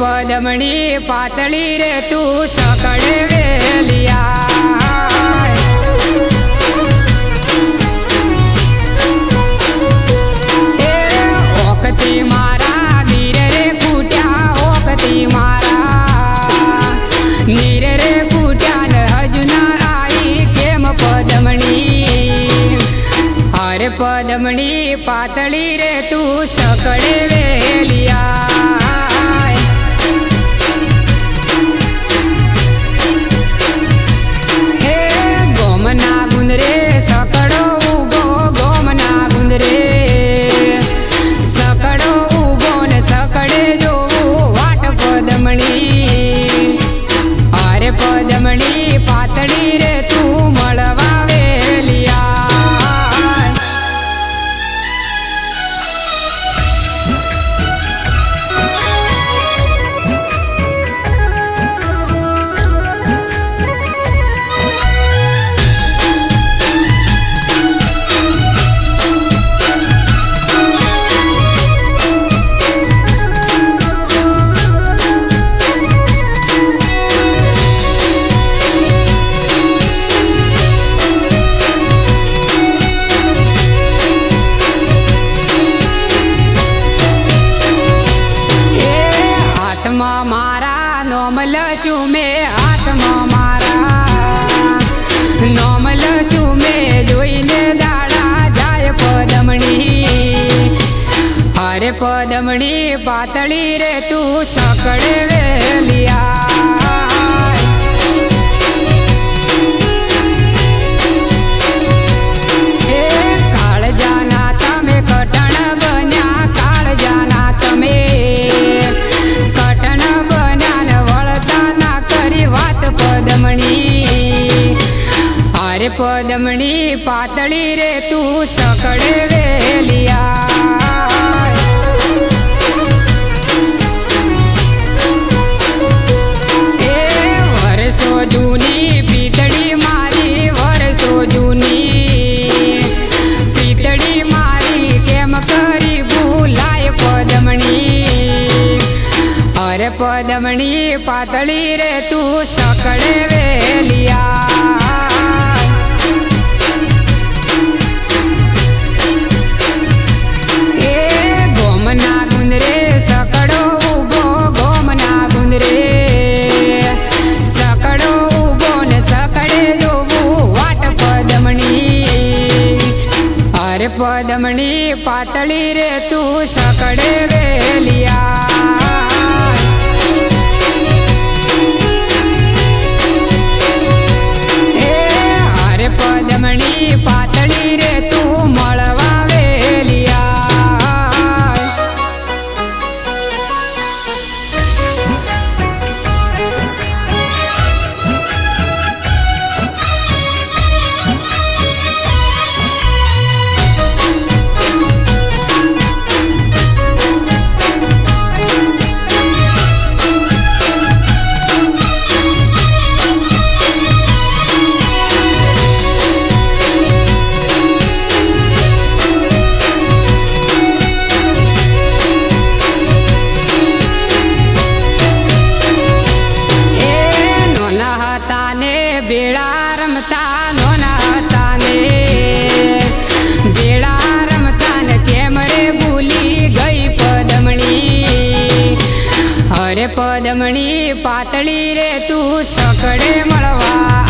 પદમણી પાતળી રે તું સકડે વેલિયા એ ઓકતી મારા ધીરે રે કૂટ્યા ઓકતી મારા નીરે રે કૂટ્યા ને હજુ ના આઈ કેમ પદમણી અરે પદમણી પાતળી રે તું સકડે વેલિયા અરે જોઈને દાડા જાય પદમણી. અરે પદમણી પાતળી રે તું સકડે વેલિયા. ને ના પદમણી. અરે પદમણી પાતળી રે તું સકડે વેલિયા મારી મારી પદમણી પાતળી રે તું સકડે વેલિયા. ગોમના ગુંદરે સકડો ઊભો, ગોમના ગુંદરે સકડો ઊભો ને સકડે જોવું વાટ પદમણી. અરે પદમણી પાતળી રે તું સકડે વેલિયા. નોના હતા ને બેડા રમતા નોના તાને. બેડા રમતા ને કેમ રે ભૂલી ગઈ પદમણી? અરે પદમણી પાતળી રે તું સકડે મળવા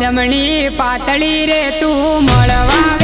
દમણી પાતળી રે તું મળવા